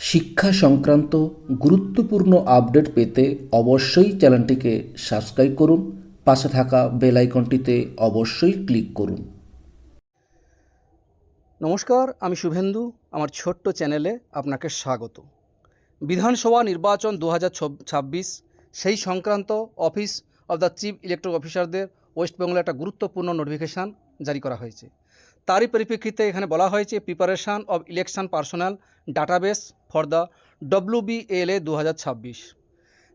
শিক্ষা সংক্রান্ত গুরুত্বপূর্ণ আপডেট পেতে অবশ্যই চ্যানেলটিকে সাবস্ক্রাইব করুন, পাশে থাকা বেল আইকনটিতে অবশ্যই ক্লিক করুন। নমস্কার, আমি শুভেন্দু, আমার ছোট্ট চ্যানেলে আপনাকে স্বাগত। বিধানসভা নির্বাচন দু সেই সংক্রান্ত office of the chief electric অফিসারদের ওয়েস্ট বেঙ্গলে একটা গুরুত্বপূর্ণ নোটিফিকেশান জারি করা হয়েছে। তারই পরিপ্রেক্ষিতে এখানে বলা হয়েছে, preparation of election personal database the W B L A দু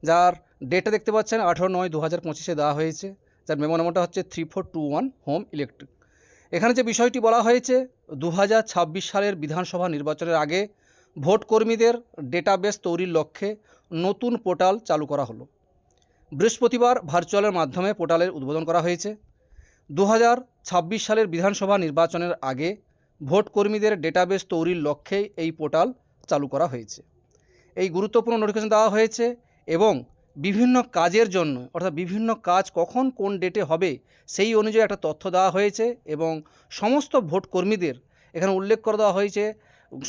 যার ডেটটা দেখতে পাচ্ছেন আঠেরো নয় দু হাজার পঁচিশে দেওয়া হয়েছে, যার মেমো নাম্বারটা হচ্ছে three four two one home electric. এখানে যে বিষয়টি বলা হয়েছে দু হাজার ছাব্বিশ সালের বিধানসভা নির্বাচনের আগে ভোটকর্মীদের ডেটাবেস তৈরির লক্ষ্যে নতুন পোর্টাল চালু করা হলো। বৃহস্পতিবার ভার্চুয়ালের মাধ্যমে পোর্টালের উদ্বোধন করা হয়েছে। দু হাজার ছাব্বিশ সালের বিধানসভা নির্বাচনের আগে ভোটকর্মীদের ডেটাবেস তৈরির লক্ষ্যে এই পোর্টাল চালু করা হয়েছে। এই গুরুত্বপূর্ণ নোটিফিকেশন দেওয়া হয়েছে এবং বিভিন্ন কাজের জন্য, অর্থাৎ বিভিন্ন কাজ কখন কোন ডেটে হবে সেই অনুযায়ী একটা তথ্য দেওয়া হয়েছে এবং সমস্ত ভোট কর্মীদের, এখানে উল্লেখ করে দেওয়া হয়েছে,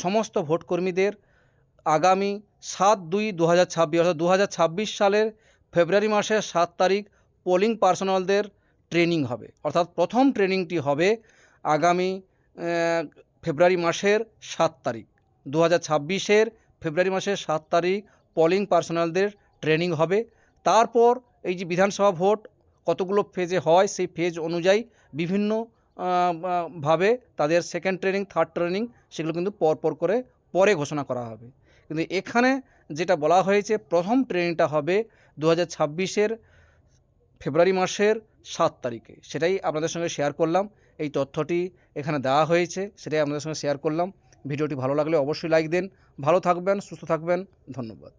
সমস্ত ভোট কর্মীদের আগামী সাত দুই দু হাজার ছাব্বিশ, অর্থাৎ দু হাজার ছাব্বিশ সালের ফেব্রুয়ারি মাসের সাত তারিখ পোলিং পার্সোনালদের ট্রেনিং হবে। অর্থাৎ প্রথম ট্রেনিংটি হবে আগামী ফেব্রুয়ারি মাসের সাত তারিখ। দু হাজার ফেব্রুয়ারি মাসের সাত তারিখ পোলিং পার্সোনালদের ট্রেনিং হবে। তারপর এই যে বিধানসভা ভোট, কতগুলো ফেজে হয় সেই ফেজ অনুযায়ী বিভিন্ন ভাবে তাদের সেকেন্ড ট্রেনিং থার্ড ট্রেনিং সেগুলো কিন্তু পরপর করে পরে ঘোষণা করা হবে। কিন্তু এখানে যেটা বলা হয়েছে, প্রথম ট্রেনিংটা হবে দু হাজার ফেব্রুয়ারি মাসের সাত তারিখে। সেটাই আপনাদের সঙ্গে শেয়ার করলাম। এই তথ্যটি এখানে দেওয়া হয়েছে, সেটাই আপনাদের সঙ্গে শেয়ার করলাম। ভিডিওটি ভালো লাগলে অবশ্যই লাইক দিন। ভালো থাকবেন সুস্থ থাকবেন। ধন্যবাদ।